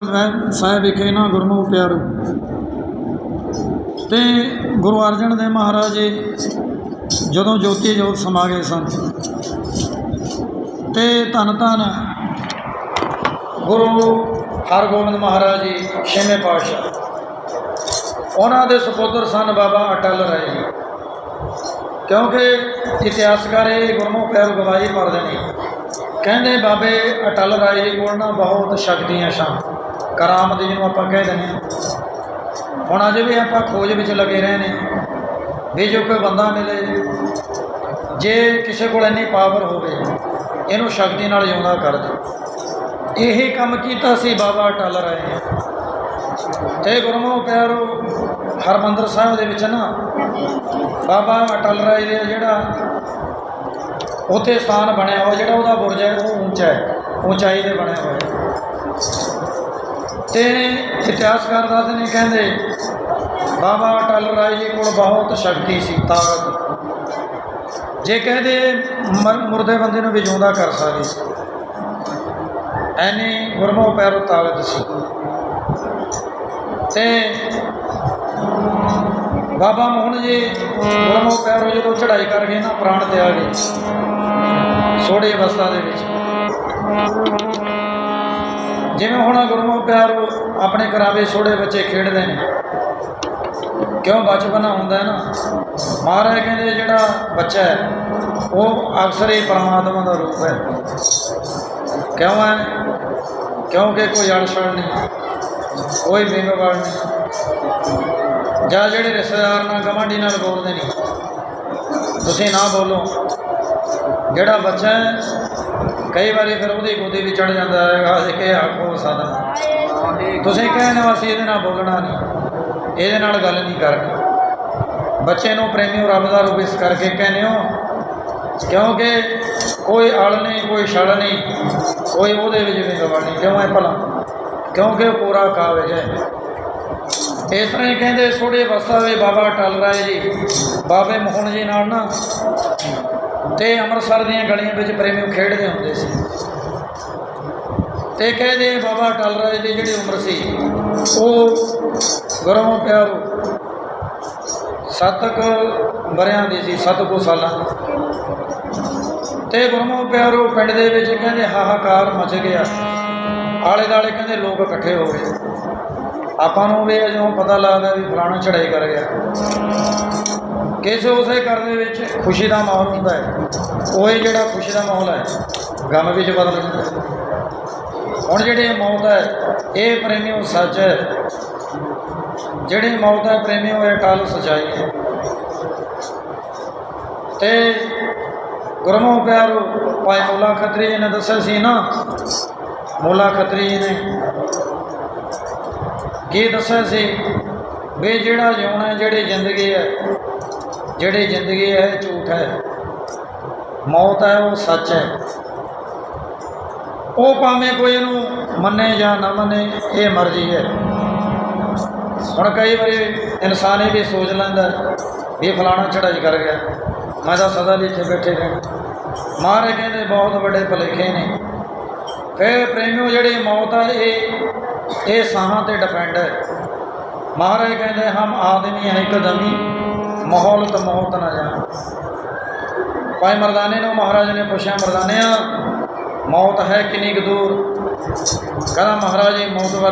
ਸਾਹਿਬ ਵਿਖੇ ਨਾ ਗੁਰਮੁਖ ਪਿਆਰੋ। ਤੇ ਗੁਰੂ ਅਰਜਨ ਦੇਵ ਮਹਾਰਾਜ ਜੀ ਜਦੋਂ ਜੋਤੀ ਜੋਤ ਸਮਾ ਗਏ ਸਨ, ਤੇ ਧੰਨ ਧੰਨ ਗੁਰੂ ਹਰਗੋਬਿੰਦ ਮਹਾਰਾਜ ਜੀ, ਛੇਵੇਂ ਪਾਤਸ਼ਾਹ। ਉਹਨਾਂ ਦੇ ਸੁਪੁੱਤਰ ਸਨ ਬਾਬਾ ਅਟਲ ਰਾਏ ਜੀ। ਕਿਉਂਕਿ ਇਤਿਹਾਸਕਾਰ ਇਹ ਗੁਰਮੁਖ ਪਿਆਰ ਗਵਾਹੀ ਭਰਦੇ ਨੇ। ਕਹਿੰਦੇ ਬਾਬੇ ਅਟਲ ਰਾਏ ਜੀ ਕੋਲ ਨਾ ਬਹੁਤ ਸ਼ਕਤੀਆਂ ਸਨ। ਕਰਾਮਤ ਜਿਹਨੂੰ ਆਪਾਂ ਕਹਿ ਦਿੰਦੇ ਹਾਂ। ਹੁਣ ਅਜੇ ਵੀ ਆਪਾਂ ਖੋਜ ਵਿੱਚ ਲੱਗੇ ਰਹੇ ਨੇ ਵੀ ਜੋ ਕੋਈ ਬੰਦਾ ਮਿਲੇ, ਜੇ ਕਿਸੇ ਕੋਲ ਇੰਨੀ ਪਾਵਰ ਹੋਵੇ, ਇਹਨੂੰ ਸ਼ਕਤੀ ਨਾਲ ਜਿਉਂਦਾ ਕਰ ਦੇ। ਇਹੀ ਕੰਮ ਕੀਤਾ ਸੀ ਬਾਬਾ ਅਟਲ ਰਾਏ ਨੇ। ਤੇ ਗੁਰਮੁਖ ਪਿਆਰੋ, ਹਰਮੰਦਰ ਸਾਹਿਬ ਦੇ ਵਿੱਚ ਨਾ, ਬਾਬਾ ਅਟਲ ਰਾਏ ਦੇ ਜਿਹੜਾ ਉੱਥੇ ਸਥਾਨ ਬਣਿਆ ਹੋਇਆ, ਜਿਹੜਾ ਉਹਦਾ ਬੁਰਜ ਹੈ, ਉਹ ਉੱਚਾ ਹੈ, ਉਚਾਈ ਦੇ ਬਣਿਆ ਹੋਇਆ। ਤੇ ਇਤਿਹਾਸਕਾਰ ਦੱਸਦੇ ਨੇ ਕਹਿੰਦੇ। ਬਾਬਾ ਅਟਲ ਰਾਏ ਜੀ ਕੋਲ ਬਹੁਤ ਸ਼ਕਤੀ ਸੀ, ਤਾਕਤ। ਜੇ ਕਹਦੇ ਮੁਰਦੇ ਬੰਦੇ ਨੂੰ ਵੀ ਜਿਉਂਦਾ ਕਰ ਸਕਦੇ ਸੀ। ਐਨੀ ਗੁਰਮੁਖ ਪੈਰੋ ਤਾਕਤ ਸੀ। ਤੇ ਬਾਬਾ ਮੋਹਨ ਜੀ ਗੁਰਮੁਖ ਪੈਰੋ ਜਦੋਂ ਚੜ੍ਹਾਈ ਕਰ ਗਏ ਨਾ, ਪ੍ਰਾਣ ਤਿਆਗੇ ਸੋੜੇ ਅਵਸਥਾ ਦੇ ਵਿੱਚ। ਜਿਵੇਂ ਹੁਣ ਗੁਰਮੁਖ ਪਿਆਰ ਆਪਣੇ ਘਰਾਂ ਵਿੱਚ ਛੋੜੇ ਬੱਚੇ ਖੇਡਦੇ ਨੇ। ਕਿਉਂ ਬਚਪਨਾ ਹੁੰਦਾ ਹੈ ਨਾ? ਮਹਾਰਾਜ ਕਹਿੰਦੇ ਜਿਹੜਾ ਬੱਚਾ ਹੈ, ਉਹ ਅਕਸਰ ਹੀ ਪਰਮਾਤਮਾ ਦਾ ਰੂਪ ਹੈ। ਕਿਉਂ ਹੈ? ਕਿਉਂਕਿ ਕੋਈ ਅੜਛੜ ਨਹੀਂ, ਕੋਈ ਬੇਗਵਾਰ ਨਹੀਂ, ਜਾਂ ਜਿਹੜੇ ਰਿਸ਼ਤੇਦਾਰ ਨਾਲ ਗਵਾਂਢੀ ਨਾਲ ਬੋਲਦੇ ਨਹੀਂ ਤੁਸੀਂ ਨਾ ਬੋਲੋ। ਜਿਹੜਾ ਬੱਚਾ ਹੈ ਕਈ ਵਾਰੀ ਫਿਰ ਉਹਦੀ ਗੋਦੀ ਵੀ ਚੜ ਜਾਂਦਾ ਹੈਗਾ ਕਿ ਆਖੋ ਸਾਧਨ। ਤੁਸੀਂ ਕਹਿਣ ਵਾਸੀ ਇਹਦੇ ਨਾਲ ਬੋਲਣਾ ਨਹੀਂ। ਇਹਦੇ ਨਾਲ ਗੱਲ ਨਹੀਂ ਕਰਨੀ ਬੱਚੇ ਨੂੰ ਪ੍ਰੇਮੀ ਰੱਬ ਦਾ ਰੂਪ ਇਸ ਕਰਕੇ ਕਹਿੰਦੇ ਹੋ, ਕਿਉਂਕਿ ਕੋਈ ਅਲ ਨਹੀਂ, ਕੋਈ ਛਲ ਨਹੀਂ, ਕੋਈ ਉਹਦੇ ਵਿੱਚ ਵੀ ਗਵੜ ਨਹੀਂ। ਕਿਉਂ ਹੈ ਭਲਾ? ਕਿਉਂਕਿ ਉਹ ਪੂਰਾ ਕਾਬਜ ਹੈ। ਇਸ ਤਰ੍ਹਾਂ ਹੀ ਕਹਿੰਦੇ ਛੋੜੇ ਵਸਾ ਬਾਬਾ ਟਲ ਰਾਏ ਜੀ, ਬਾਬੇ ਮੋਹਨ ਜੀ ਨਾਲ ਨਾ ਤੇ ਅੰਮ੍ਰਿਤਸਰ ਦੀਆਂ ਗਲੀਆਂ ਵਿੱਚ ਪ੍ਰੇਮੀ ਖੇਡਦੇ ਹੁੰਦੇ ਸੀ। ਤੇ ਕਹਿੰਦੇ ਬਾਬਾ ਟਲ ਰਾਏ ਦੀ ਜਿਹੜੀ ਉਮਰ ਸੀ, ਉਹ ਗੁਰਮੁਖ ਪਿਆਰੋ ਸੱਤ ਕੁ ਵਰਿਆਂ ਦੀ ਸੀ, ਸੱਤ ਕੁ ਸਾਲਾਂ ਦੀ। ਤੇ ਗੁਰਮੁਖ ਪਿਆਰੋ ਪਿੰਡ ਦੇ ਵਿੱਚ ਕਹਿੰਦੇ ਹਾਹਾਕਾਰ ਮਚ ਗਿਆ। ਆਲੇ ਦਾਲੇ ਕਹਿੰਦੇ ਲੋਕ ਇਕੱਠੇ ਹੋ ਗਏ। ਆਪਾਂ ਨੂੰ ਵੀ ਜਦੋਂ ਪਤਾ ਲੱਗਦਾ ਵੀ ਫਲਾਣਾ ਚੜਾਈ ਕਰ ਗਿਆ। ਕਿਸੇ ਉਸੇ ਘਰ ਦੇ ਵਿੱਚ ਖੁਸ਼ੀ ਦਾ ਮਾਹੌਲ ਹੁੰਦਾ ਹੈ? ਉਹ ਹੀ ਜਿਹੜਾ ਖੁਸ਼ੀ ਦਾ ਮਾਹੌਲ ਹੈ, ਗਮ ਵਿੱਚ ਬਦਲ ਜਾਂਦਾ ਹੁਣ ਜਿਹੜੀ ਮੌਤ ਹੈ, ਇਹ ਪ੍ਰੇਮੀਓ ਸੱਚ ਹੈ। ਜਿਹੜੀ ਮੌਤ ਹੈ ਪ੍ਰੇਮੀਓ ਇਹ ਟਲ ਸਚਾਈ ਹੈ। ਤੇ ਗੁਰਮੁਖ ਪਿਆਰੋ, ਭਾਈ ਮੋਲਾ ਖੱਤਰੀ ਜੀ ਨੇ ਦੱਸਿਆ ਸੀ ਨਾ ਮੋਲਾ ਖਤਰੀ ਜੀ ਨੇ ਕੀ ਦੱਸਿਆ ਸੀ ਵੀ ਜਿਹੜਾ ਜਿਉਣਾ ਹੈ, ਜਿਹੜੀ ਜ਼ਿੰਦਗੀ ਹੈ, ਜਿਹੜੀ ਜ਼ਿੰਦਗੀ ਹੈ, ਇਹ ਝੂਠ ਹੈ। ਮੌਤ ਹੈ, ਉਹ ਸੱਚ ਹੈ। ਉਹ ਭਾਵੇਂ ਕੋਈ ਇਹਨੂੰ ਮੰਨੇ ਜਾਂ ਨਾ ਮੰਨੇ, ਇਹ ਮਰਜ਼ੀ ਹੈ। ਹੁਣ ਕਈ ਵਾਰੀ ਇਨਸਾਨ ਇਹ ਵੀ ਸੋਚ ਲੈਂਦਾ ਵੀ ਫਲਾਣਾ ਚੜਾਈ ਕਰ ਗਿਆ। ਮੈਂ ਤਾਂ ਸਦਾ ਲਈ ਇੱਥੇ ਬੈਠੇ ਰਹਿਣਾ। ਮਹਾਰਾਜ ਕਹਿੰਦੇ ਬਹੁਤ ਵੱਡੇ ਭਲੇਖੇ ਨੇ। ਫਿਰ ਪ੍ਰੇਮਿਓ ਜਿਹੜੀ ਮੌਤ ਹੈ ਇਹ ਇਹ ਸਾਹਾਂ ਤੇ ਡਿਪੈਂਡ ਹੈ ਮਹਾਰਾਜ ਕਹਿੰਦੇ, ਹਮ ਆਦਮੀ ਹੈ ਇੱਕਦਮੀ ਮਹੌਲਤ ਮੌਤ ਨਾ ਜਾਣ। ਭਾਈ ਮਰਦਾਨੇ ਨੂੰ ਮਹਾਰਾਜ ਨੇ ਪੁੱਛਿਆ, ਮਰਦਾਨਿਆ, ਮੌਤ ਹੈ ਕਿੰਨੀ ਕੁ ਦੂਰ? ਕਹਿੰਦਾ, ਮਹਾਰਾਜ ਜੀ ਮੌਤ ਬਾਰੇ